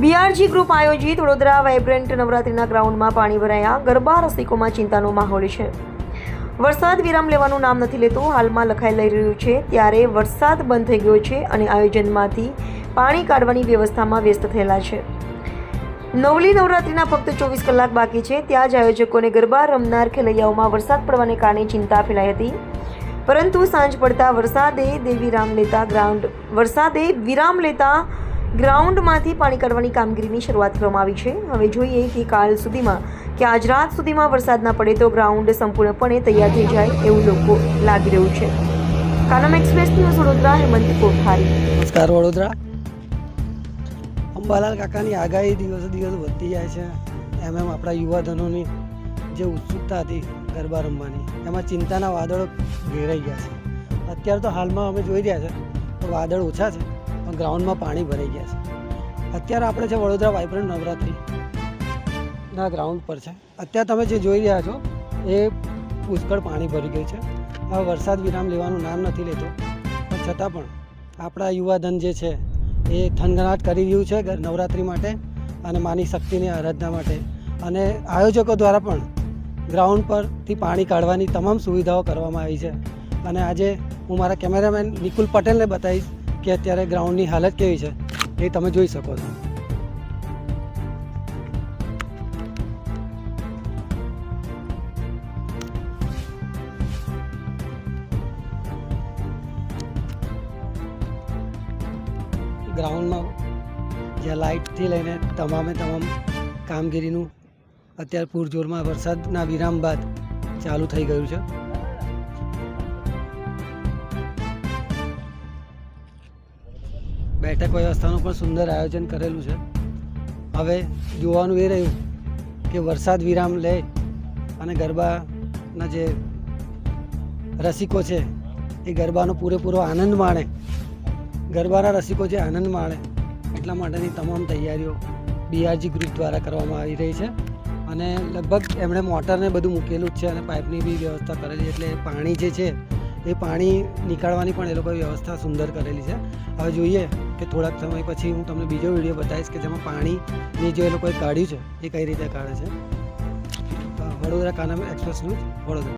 BRG group આયોજિત Vadodara vibrant નવરાત્રીના ગ્રાઉન્ડમાં પાણી ભરાયા. ગરબા, રસિકોમાં ચિંતાનો માહોલ છે. વરસાદ વિરામ લેવાનું નામ નથી લેતો. હાલમાં લખાઈ લઈ રહ્યું છે, ત્યારે વરસાદ બંધ થઈ ગયો છે અને આયોજનમાંથી પાણી કાઢવાની વ્યવસ્થામાં વ્યસ્ત થયેલા છે. નવલી નવરાત્રીના ફક્ત ચોવીસ કલાક બાકી છે. ત્યાં જ આયોજકોને ગરબા રમનાર ખેલૈયાઓમાં વરસાદ પડવાને કારણે ચિંતા ફેલાઈ હતી. પરંતુ સાંજ પડતા વરસાદે દેવી રામ લેતા ગ્રાઉન્ડ વરસાદે વિરામ લેતા ગ્રાઉન્ડમાંથી પાણી કાઢવાની કામગીરીની શરૂઆત કરવામાં આવી છે. હવે જોઈએ કે કાલ સુધીમાં કે આજ રાત સુધીમાં વરસાદ ના પડે તો ગ્રાઉન્ડ સંપૂર્ણપણે તૈયાર થઈ જાય એવું લોકો લાગી રહ્યું છે. Kanam express news Vadodara, Hemant Kothari. નમસ્કાર વડોદરા. અંબાલાલ કાકાની આગાહી દિવસે દિવસ વધતી જાય છે. એમ એમ આપણા યુવાધનોની જે ઉત્સુકતા હતી ગરબા રમવાની, એમાં ચિંતાના વાદળો ઘેરાઈ ગયા છે. અત્યારે તો હાલમાં અમે જોઈ રહ્યા છે તો વાદળ ઓછા છે, પણ ગ્રાઉન્ડમાં પાણી ભરાઈ ગયા છે. અત્યારે આપણે છે વડોદરા વાઇબ્રન્ટ નવરાત્રિ ના ગ્રાઉન્ડ પર છે. અત્યારે તમે જે જોઈ રહ્યા છો, એ પુષ્કળ પાણી ભરી ગયું છે. હવે વરસાદ વિરામ લેવાનું નામ નથી લેતો, પણ છતાં પણ આપણા યુવાધન જે છે, એ થનગનાટ કરી રહ્યું છે નવરાત્રિ માટે અને માની શક્તિની આરાધના માટે. અને આયોજકો દ્વારા પણ ગ્રાઉન્ડ પરથી પાણી કાઢવાની તમામ સુવિધાઓ કરવામાં આવી છે. અને આજે હું મારા કેમેરામેન નિકુલ પટેલને બતાવીશ કે અત્યારે ગ્રાઉન્ડની હાલત કેવી છે. એ તમે જોઈ શકો છો. ગ્રાઉન્ડમાં જ્યાં લાઇટથી લઈને તમામે તમામ કામગીરીનું અત્યારે પૂરજોરમાં વરસાદના વિરામ બાદ ચાલુ થઈ ગયું છે. બેઠક વ્યવસ્થાનું પણ સુંદર આયોજન કરેલું છે. હવે જોવાનું એ રહ્યું કે વરસાદ વિરામ લે અને ગરબાના જે રસિકો છે, એ ગરબાનો પૂરેપૂરો આનંદ માણે. ગરબાના રસિકો જે આનંદ માણે, એટલા માટેની તમામ તૈયારીઓ બીઆરજી ગ્રુપ દ્વારા કરવામાં આવી રહી છે. અને લગભગ એમણે મોટરને બધું મૂકેલું જ છે અને પાઇપની બી વ્યવસ્થા કરેલી એટલે પાણી જે છે, એ પાણી નીકાળવાની પણ એ લોકોએ વ્યવસ્થા સુંદર કરેલી છે. હવે જોઈએ કે થોડાક સમય પછી હું તમને બીજો વીડિયો બતાવીશ કે જેમાં પાણીની જે એ લોકોએ કાઢ્યું છે, એ કઈ રીતે કાઢે છે. વડોદરા કાનામ એક્સપ્રેસનું વડોદરા.